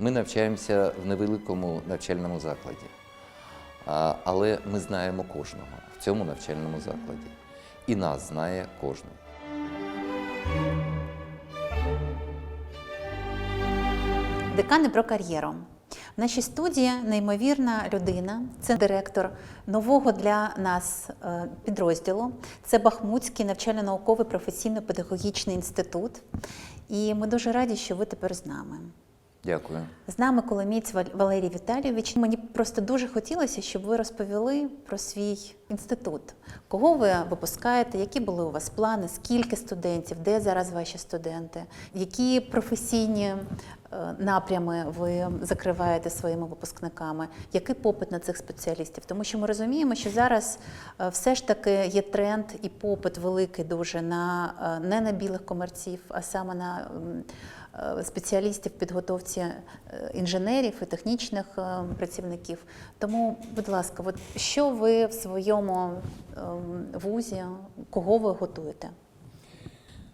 Ми навчаємося в невеликому навчальному закладі, але ми знаємо кожного в цьому навчальному закладі. І нас знає кожен. Декани про кар'єру. В нашій студії неймовірна людина, це директор нового для нас е, підрозділу. Це Бахмутський навчально-науковий професійно-педагогічний інститут. І ми дуже раді, що ви тепер з нами. Дякую. З нами Коломієць Вал- Валерій Віталійович. Мені просто дуже хотілося, щоб ви розповіли про свій інститут. Кого ви випускаєте, які були у вас плани, скільки студентів, де зараз ваші студенти, які професійні е, напрями ви закриваєте своїми випускниками, який попит на цих спеціалістів? Тому що ми розуміємо, що зараз е, все ж таки є тренд і попит великий дуже на е, не на білих комерців, а саме на спеціалістів підготовці е, інженерів і технічних е, працівників. Тому, будь ласка, от що ви в своєму ем, вузі, кого ви готуєте?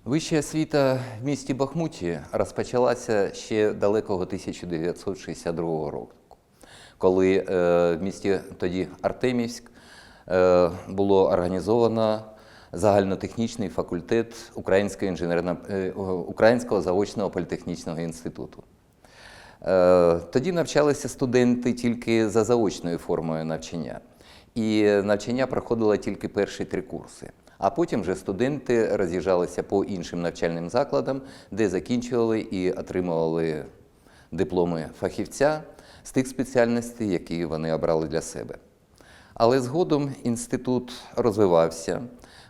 Вища освіта в місті Бахмуті розпочалася ще далекого 1962 року, коли е, в місті тоді Артемівськ е, було організовано загальнотехнічний факультет Українського, інженерно, е, Українського заочного політехнічного інституту. Е, Тоді навчалися студенти тільки за заочною формою навчання. І навчання проходило тільки перші три курси. А потім вже студенти роз'їжджалися по іншим навчальним закладам, де закінчували і отримували дипломи фахівця з тих спеціальностей, які вони обрали для себе. Але згодом інститут розвивався,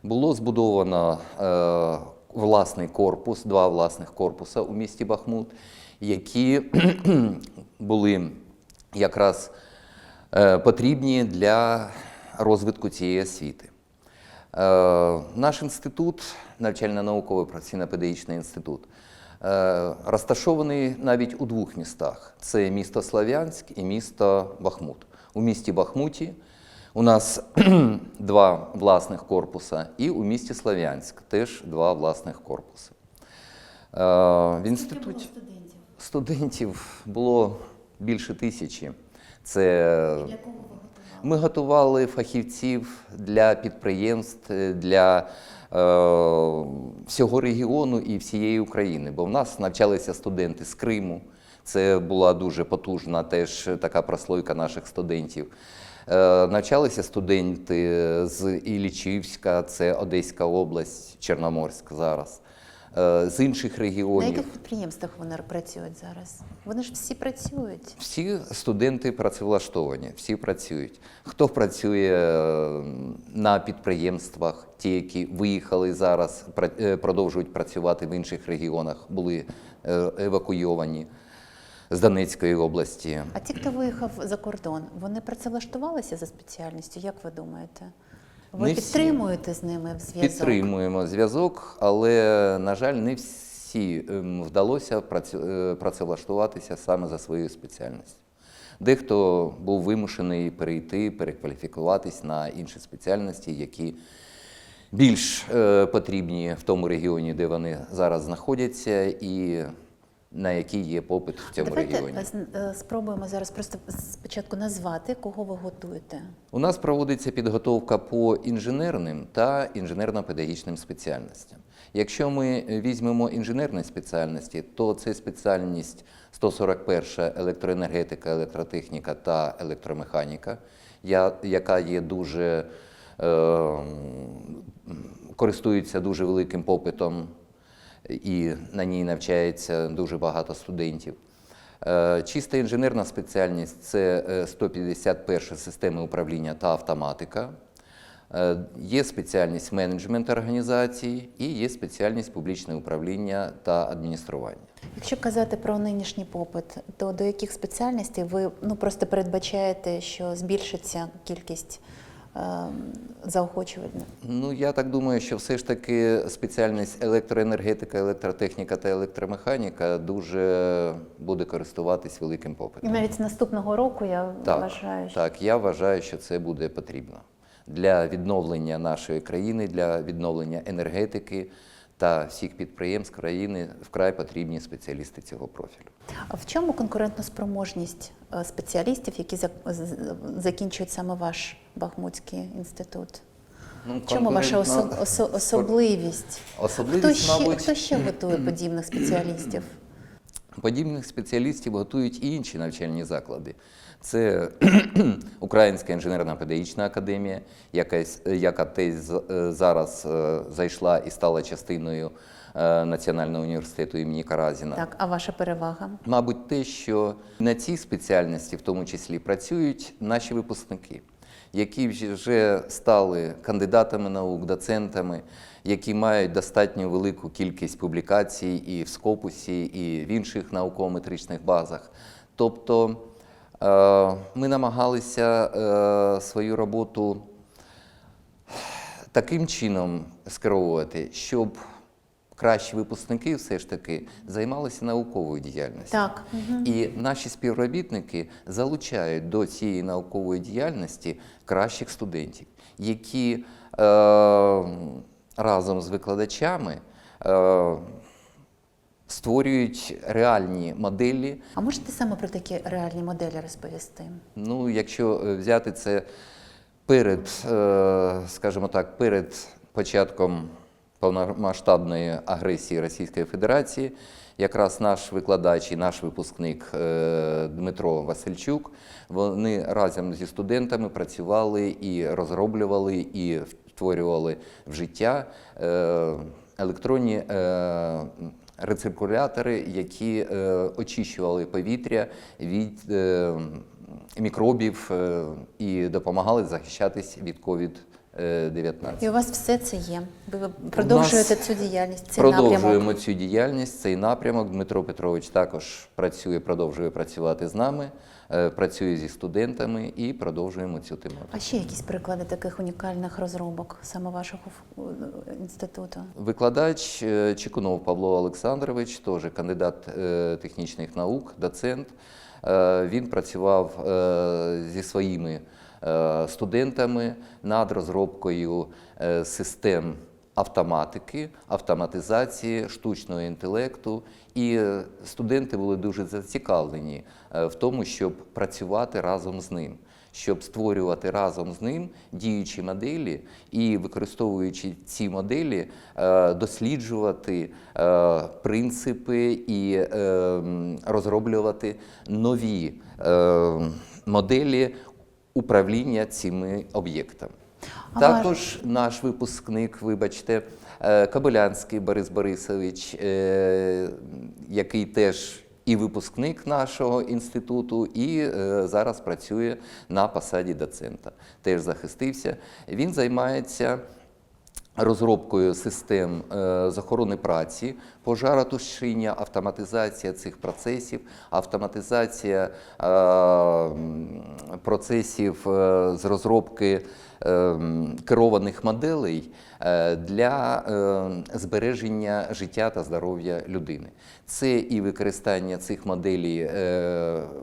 було збудовано е, власний корпус, два власних корпуса у місті Бахмут, які були якраз е, потрібні для розвитку цієї освіти. Е, Наш інститут, навчально-науковий професійно-педагогічний інститут, е, розташований навіть у двох містах: це місто Слов'янськ і місто Бахмут. У місті Бахмуті у нас два власних корпуса, і у місті Слов'янськ теж два власних корпуси. Е, В інституті студентів? студентів було більше тисячі. Це Для кого ви готували? ми готували фахівців для підприємств, для е, всього регіону і всієї України. Бо в нас навчалися студенти з Криму. Це була дуже потужна теж така прослойка наших студентів. Е, навчалися студенти з Ілічівська, це Одеська область, Чорноморськ зараз, е, з інших регіонів На яких підприємствах вони працюють зараз? Вони ж всі працюють. Всі студенти працевлаштовані, всі працюють. Хто працює е, на підприємствах, ті, які виїхали зараз, продовжують працювати в інших регіонах, були евакуйовані з Донецької області. А ті, хто виїхав за кордон, вони працевлаштувалися за спеціальністю? Як ви думаєте? Ви Не всі. підтримуєте з ними зв'язок? Підтримуємо зв'язок, але, на жаль, не всі ем, вдалося е, працевлаштуватися саме за своєю спеціальністю. Дехто був вимушений перейти, перекваліфікуватись на інші спеціальності, які більш е, потрібні в тому регіоні, де вони зараз знаходяться, і на які є попит в цьому Давайте регіоні. е, е, спробуємо зараз просто спочатку назвати, кого ви готуєте. У нас проводиться підготовка по інженерним та інженерно-педагогічним спеціальностям. Якщо ми візьмемо інженерні спеціальності, то це спеціальність 141 електроенергетика, електротехніка та електромеханіка, яка є дуже е, користується дуже великим попитом і на ній навчається дуже багато студентів. Е, Чиста інженерна спеціальність це е, 151 системи управління та автоматика. Е, Є спеціальність менеджмент організації і є спеціальність публічне управління та адміністрування. Якщо казати про нинішній попит, то до яких спеціальностей ви ну просто передбачаєте, що збільшиться кількість е. Ну, я так думаю, що все ж таки спеціальність електроенергетика, електротехніка та електромеханіка дуже буде користуватись великим І попитом. навіть з наступного року я Так, вважаю, що так, я вважаю, що це буде потрібно для відновлення нашої країни, для відновлення енергетики та всіх підприємств країни вкрай потрібні спеціалісти цього профілю. А в чому конкурентна спроможність е, спеціалістів, які закінчують саме ваш Бахмутський інститут? Ну, В чому ваша осо- осо- особливість? Особливість, Хто ще, мабуть, хто ще готує подібних спеціалістів? Подібних спеціалістів готують і інші навчальні заклади. Це Українська інженерна педагогічна академія, яка, яка теж з- е, зараз е, зайшла і стала частиною е, Національного університету імені Каразіна. Так, а ваша перевага? Мабуть, те, що на цій спеціальності в тому числі працюють наші випускники, які вже стали кандидатами наук, доцентами, які мають достатньо велику кількість публікацій і в Скопусі, і в інших науково-метричних базах. Тобто ми намагалися е, свою роботу таким чином скеровувати, щоб кращі випускники все ж таки займалися науковою діяльністю. Так. І наші співробітники залучають до цієї наукової діяльності кращих студентів, які е, разом з викладачами е, створюють реальні моделі А можете саме про такі реальні моделі розповісти? Ну, якщо е, взяти це перед, е, скажімо так, перед початком повномасштабної агресії Російської Федерації, якраз наш викладач і наш випускник е, Дмитро Васильчук, вони разом зі студентами працювали і розроблювали, і створювали в життя електронні рециркулятори, які е, очищували повітря від е, мікробів е, і допомагали захищатись від COVID-19. І у вас все це є. Ви продовжуєте цю діяльність, цей Продовжуємо напрямок. цю діяльність, цей напрямок. Дмитро Петрович також працює, продовжує працювати з нами, е, працює зі студентами і продовжуємо цю тематику. А ще якісь приклади таких унікальних розробок саме вашого інституту? Викладач е, Чекунов Павло Олександрович, теж кандидат е, технічних наук, доцент. Він працював зі своїми студентами над розробкою систем автоматики, автоматизації, штучного інтелекту. І е, студенти були дуже зацікавлені е, в тому, щоб працювати разом з ним щоб створювати разом з ним діючі моделі і, використовуючи ці моделі, е, досліджувати принципи і розроблювати нові моделі управління цими об'єктами. А Також наш випускник, вибачте, Кабелянський Борис Борисович, е, який теж і випускник нашого інституту, і е, зараз працює на посаді доцента. Теж захистився. Він займається розробкою систем е, з охорони праці, пожаротушіння, автоматизація цих процесів, автоматизація е, процесів е, з розробки керованих моделей для збереження життя та здоров'я людини. Це і використання цих моделей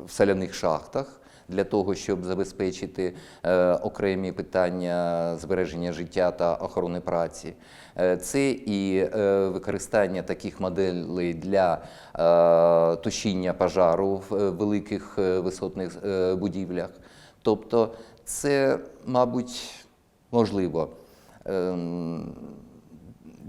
в соляних шахтах для того, щоб забезпечити е, окремі питання збереження життя та охорони праці. Е, Це і е, використання таких моделей для тушіння пожару в великих висотних будівлях. Тобто, це, мабуть, можливо. Ем,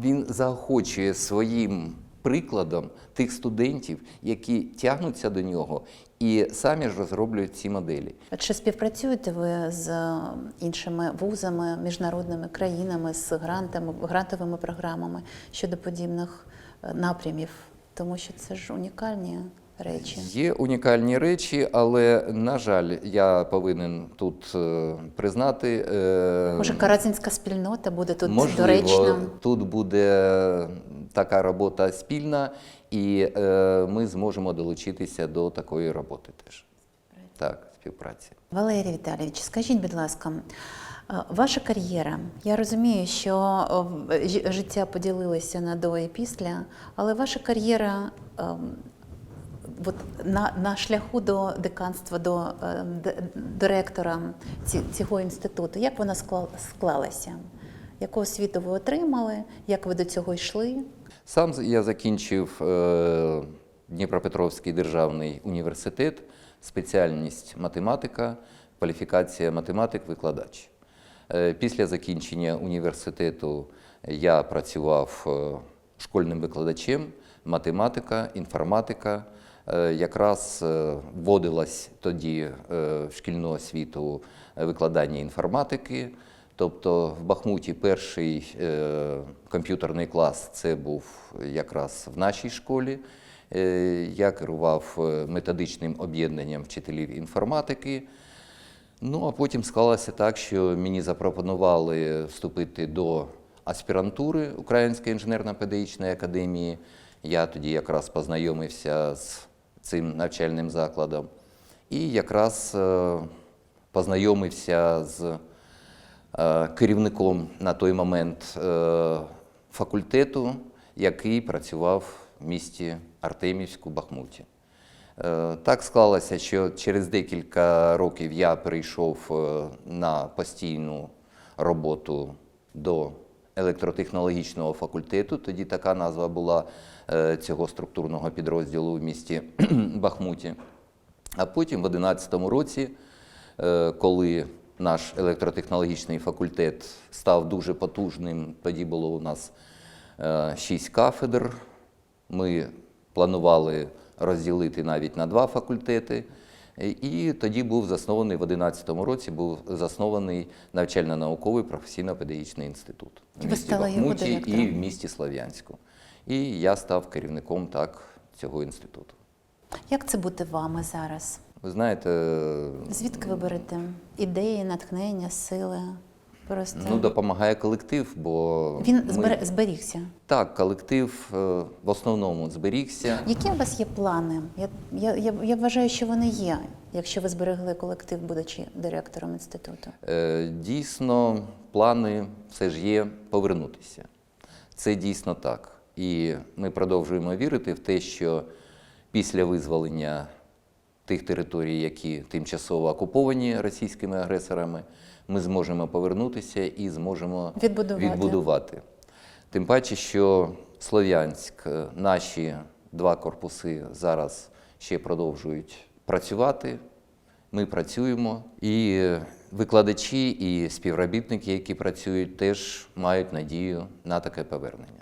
він заохочує своїм прикладом тих студентів, які тягнуться до нього і самі ж розроблюють ці моделі. А Чи співпрацюєте ви з е, іншими вузами, міжнародними країнами, з грантами, грантовими програмами щодо подібних е, напрямів? Тому що це ж унікальні речі. Є унікальні речі, але на жаль, я повинен тут е, признати. Може, каразінська спільнота буде тут Можливо, доречна? тут буде така робота спільна, і е, ми зможемо долучитися до такої роботи теж. Так, співпраці. Валерій Віталійович, скажіть, будь ласка, е, ваша кар'єра. Я розумію, що е, життя поділилося на до і після, але ваша кар'єра ем, от на, на шляху до деканства, до е, ці- цього інституту, як вона склал- склалася? Яку освіту ви отримали? Як ви до цього йшли? Сам я закінчив е, Дніпропетровський державний університет, спеціальність математика, кваліфікація математик-викладач. Е, Після закінчення університету я працював е, школьним викладачем, математика, інформатика. Якраз вводилась тоді в шкільну освіту викладання інформатики. Тобто в Бахмуті перший е, комп'ютерний клас це був якраз в нашій школі. Е, я керував е, методичним об'єднанням вчителів інформатики. Ну, а потім склалося так, що мені запропонували вступити до аспірантури Української інженерно-педагогічної академії. Я тоді якраз познайомився з цим навчальним закладом і якраз е, познайомився з керівником на той момент е, факультету, який працював в місті Артемівську, Бахмуті. Е, Так склалося, що через декілька років я перейшов е, на постійну роботу до електротехнологічного факультету. Тоді така назва була е, цього структурного підрозділу в місті Бахмуті. А потім в 2011 році, е, коли наш електротехнологічний факультет став дуже потужним, тоді було у нас е, шість кафедр. Ми планували розділити навіть на два факультети. І тоді був заснований в 2011 році був заснований навчально-науковий професійно-педагогічний інститут І в місті Бахмуті і в місті Слов'янську. І я став керівником так цього інституту. Як це бути вами зараз? Ви знаєте, Звідки ви берете ідеї, натхнення, сили? Просто ну допомагає колектив, бо він ми- зберігся. так, колектив е, в основному зберігся. Які у вас є плани? Я, я, я, я вважаю, що вони є, якщо ви зберегли колектив, будучи директором інституту. Е, Дійсно, плани все ж є повернутися. Це дійсно так. І ми продовжуємо вірити в те, що після визволення тих територій, які тимчасово окуповані російськими агресорами, ми зможемо повернутися і зможемо Відбудувати. відбудувати. Тим паче, що Слов'янськ, е, наші два корпуси зараз ще продовжують працювати. Ми працюємо, і е, викладачі, і співробітники, які працюють, теж мають надію на таке повернення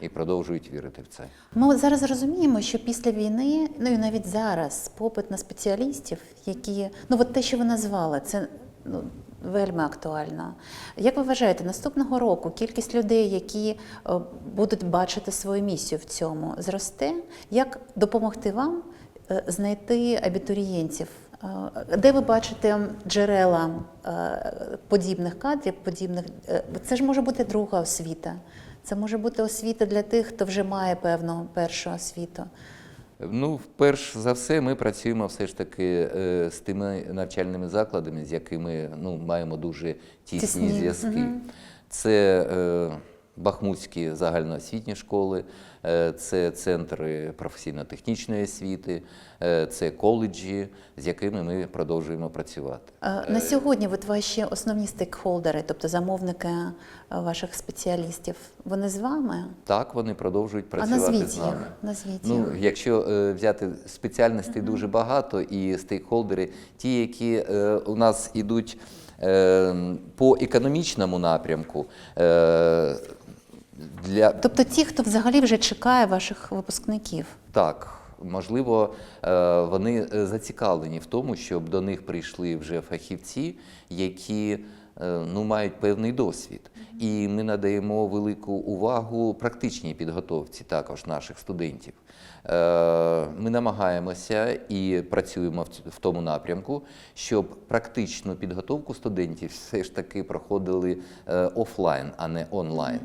і продовжують вірити в це. Ми зараз розуміємо, що після війни, ну і навіть зараз, попит на спеціалістів, які ну от те, що ви назвали, це ну, вельми актуально. Як ви вважаєте, наступного року кількість людей, які е, будуть бачити свою місію в цьому, зросте? Як допомогти вам е, знайти абітурієнтів? Е, Де ви бачите джерела подібних кадрів, подібних це ж може бути друга освіта. Це може бути освіта для тих, хто вже має певну першу освіту. Ну, перш за все, ми працюємо все ж таки е, з тими навчальними закладами, з якими ну, маємо дуже тісні Тісні, зв'язки. Угу. Це е, Бахмутські загальноосвітні школи, е, це центри професійно-технічної освіти, е, це коледжі, з якими ми продовжуємо працювати. Е, На сьогодні от ваші основні стейкхолдери, тобто замовники ваших спеціалістів, вони з вами? Так, вони продовжують А працювати назвіть з нами. їх. Назвіть Ну, якщо взяти спеціальностей дуже багато, і стейкхолдери, ті, які у нас ідуть по економічному напрямку, для Тобто ті, хто взагалі вже чекає ваших випускників. так. Можливо, е, вони е, зацікавлені в тому, щоб до них прийшли вже фахівці, які е, ну, мають певний досвід. І ми надаємо велику увагу практичній підготовці також наших студентів. Ми намагаємося і працюємо в тому напрямку, щоб практичну підготовку студентів все ж таки проходили офлайн, а не онлайн.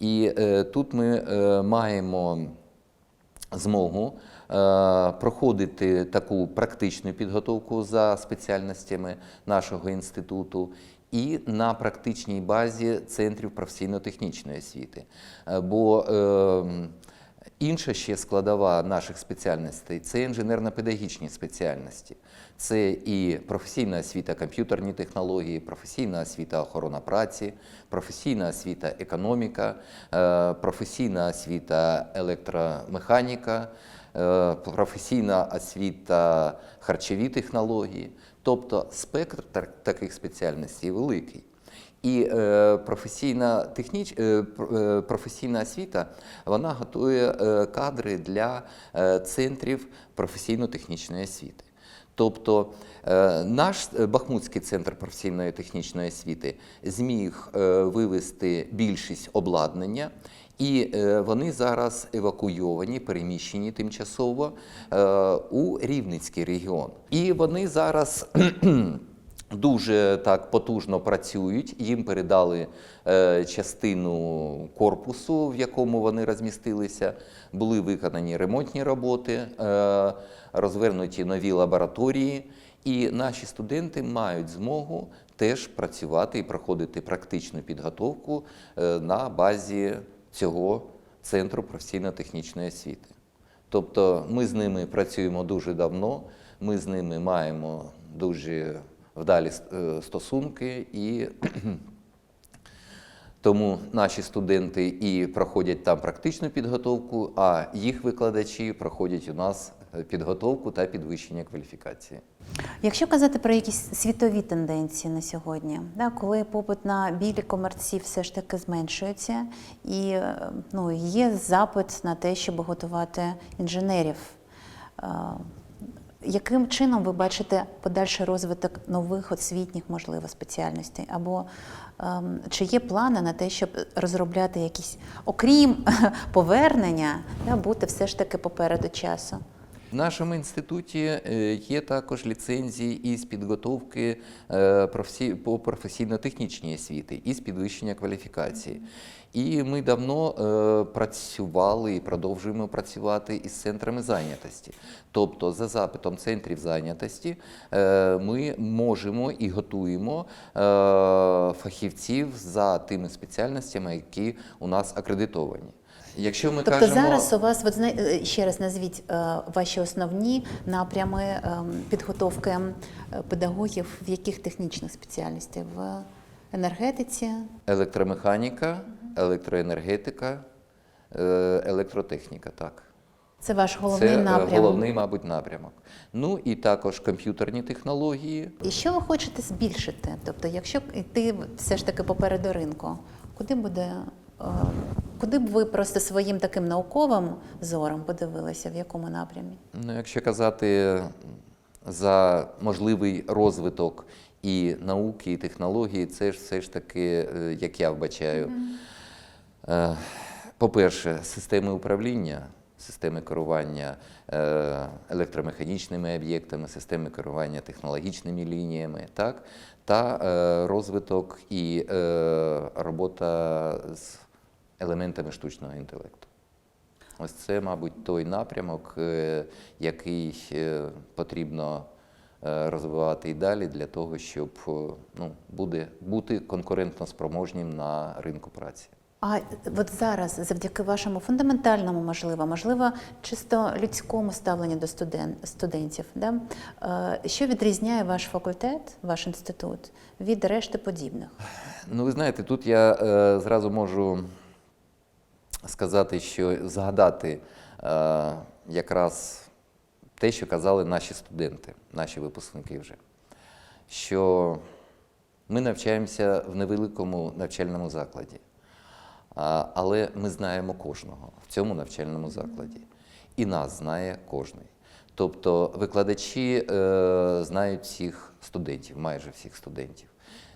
І е, тут ми е, маємо змогу е, проходити таку практичну підготовку за спеціальностями нашого інституту і на практичній базі центрів професійно-технічної освіти. Бо е, Інша ще складова наших спеціальностей це інженерно-педагогічні спеціальності. Це і професійна освіта комп'ютерні технології, професійна освіта охорона праці, професійна освіта економіка, е, професійна освіта електромеханіка, е, професійна освіта харчові технології. Тобто спектр таких спеціальностей великий. І е, професійна, техніч, е, е, професійна освіта вона готує е, кадри для е, центрів професійно-технічної освіти. Тобто наш Бахмутський центр професійної технічної освіти зміг вивести більшість обладнання, і вони зараз евакуйовані, переміщені тимчасово у Рівненський регіон. І вони зараз дуже так потужно працюють. Їм передали е, частину корпусу, в якому вони розмістилися. Були виконані ремонтні роботи, е, розвернуті нові лабораторії. І наші студенти мають змогу теж працювати і проходити практичну підготовку е, на базі цього центру професійно-технічної освіти. Тобто ми з ними працюємо дуже давно, ми з ними маємо дуже вдалі е, стосунки, і тому наші студенти і проходять там практичну підготовку, а їх викладачі проходять у нас е, підготовку та підвищення кваліфікації. Якщо казати про якісь світові тенденції на сьогодні, да, коли попит на білі комерці все ж таки зменшується, і е, ну, є запит на те, щоб готувати інженерів. Яким чином ви бачите подальший розвиток нових освітніх, можливо, спеціальностей? Або ем, чи є плани на те, щоб розробляти якісь, окрім повернення, да, бути все ж таки попереду часу? В нашому інституті е, є також ліцензії із підготовки е, по професійно-технічній освіти, із підвищення кваліфікації. І ми давно е, працювали і продовжуємо працювати із центрами зайнятості. Тобто, за запитом центрів зайнятості е, ми можемо і готуємо е, фахівців за тими спеціальностями, які у нас акредитовані. Якщо ми Тобто кажемо... зараз у вас, от, е, ще раз назвіть е, ваші основні напрями ем, підготовки ем, педагогів в яких технічних спеціальностей? В енергетиці? Електромеханіка, електроенергетика, е, електротехніка, так. Це ваш головний Це е, напрям. головний, мабуть, напрямок. Ну і також комп'ютерні технології. І що ви хочете збільшити? Тобто, якщо йти все ж таки попереду ринку, куди буде. е, Куди б ви просто своїм таким науковим зором подивилися, в якому напрямі? Ну, якщо казати за можливий розвиток і науки, і технології, це ж все ж таки, е, як я вбачаю, е, по-перше, системи управління, системи керування е, електромеханічними об'єктами, системи керування технологічними лініями, так, та е, розвиток і е, робота з елементами штучного інтелекту. Ось це, мабуть, той напрямок, е, який е, потрібно е, розвивати і далі для того, щоб е, ну, буде, бути конкурентно спроможнім на ринку праці. А от зараз, завдяки вашому фундаментальному, можливо, можливо, чисто людському ставленню до студен, студентів, да? е, що відрізняє ваш факультет, ваш інститут від решти подібних? Ну, ви знаєте, тут я е, зразу можу сказати, що згадати е, якраз те, що казали наші студенти, наші випускники вже, що ми навчаємося в невеликому навчальному закладі, але ми знаємо кожного в цьому навчальному закладі. І нас знає кожний. Тобто викладачі е, знають всіх студентів, майже всіх студентів,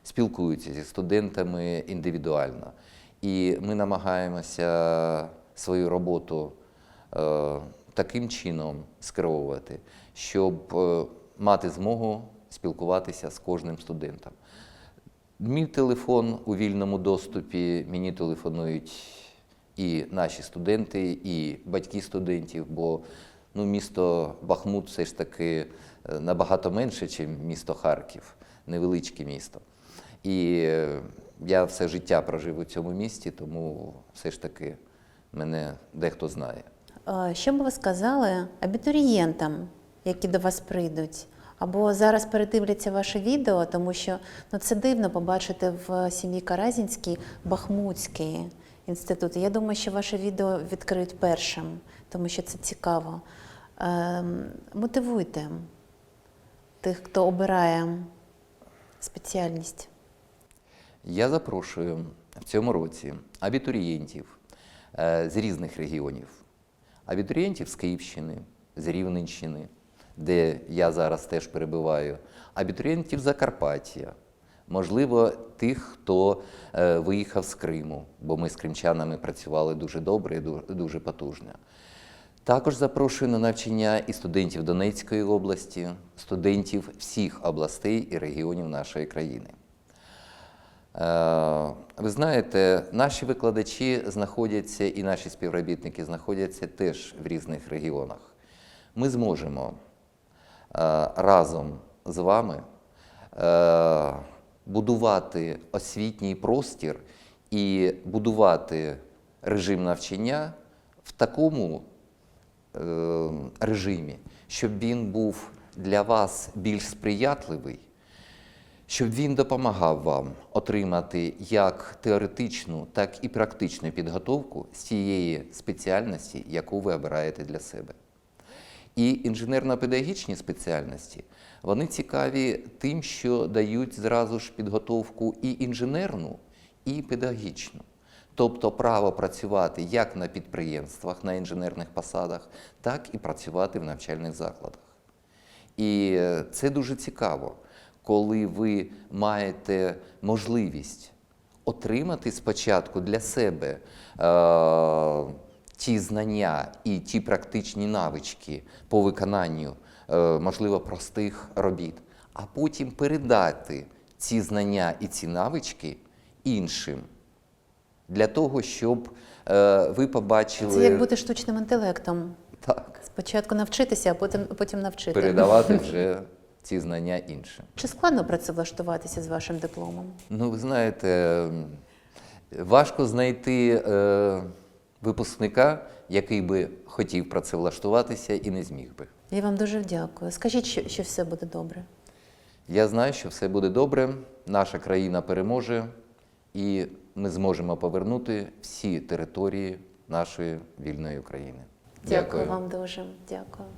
спілкуються зі студентами індивідуально. І ми намагаємося свою роботу е, таким чином скеровувати, щоб е, мати змогу спілкуватися з кожним студентом. Мій телефон у вільному доступі, мені телефонують і наші студенти, і батьки студентів, бо ну, місто Бахмут все ж таки е, набагато менше, ніж місто Харків, невеличке місто. І е, я все життя прожив у цьому місті, тому все ж таки мене дехто знає. Що б ви сказали абітурієнтам, які до вас прийдуть? Або зараз передивляться ваше відео, тому що ну, це дивно побачити в сім'ї Каразінській Бахмутський інститут. Я думаю, що ваше відео відкриють першим, тому що це цікаво. Ем, мотивуйте тих, хто обирає спеціальність. Я запрошую в цьому році абітурієнтів е, з різних регіонів, абітурієнтів з Київщини, з Рівненщини, де я зараз теж перебуваю, абітурієнтів Закарпаття, можливо, тих, хто е, виїхав з Криму, бо ми з кримчанами працювали дуже добре і дуже потужно. Також запрошую на навчання і студентів Донецької області, студентів всіх областей і регіонів нашої країни. Е, Ви знаєте, наші викладачі знаходяться і наші співробітники знаходяться теж в різних регіонах. Ми зможемо разом з вами е, будувати освітній простір і будувати режим навчання в такому е, режимі, щоб він був для вас більш сприятливий, щоб він допомагав вам отримати як теоретичну, так і практичну підготовку з тієї спеціальності, яку ви обираєте для себе. І інженерно-педагогічні спеціальності вони цікаві тим, що дають зразу ж підготовку і інженерну, і педагогічну. Тобто право працювати як на підприємствах, на інженерних посадах, так і працювати в навчальних закладах. І е, це дуже цікаво, коли ви маєте можливість отримати спочатку для себе е, ті знання і ті практичні навички по виконанню, е, можливо, простих робіт, а потім передати ці знання і ці навички іншим. Для того, щоб е, ви побачили Це як бути штучним інтелектом. так, Спочатку навчитися, а потім, потім навчити. передавати вже ці знання іншим. Чи складно працевлаштуватися з вашим дипломом? Ну, ви знаєте, важко знайти е, випускника, який би хотів працевлаштуватися і не зміг би. Я вам дуже дякую. Скажіть, що, що все буде добре. Я знаю, що все буде добре, наша країна переможе, і ми зможемо повернути всі території нашої вільної України. Дякую вам дуже. Дякую.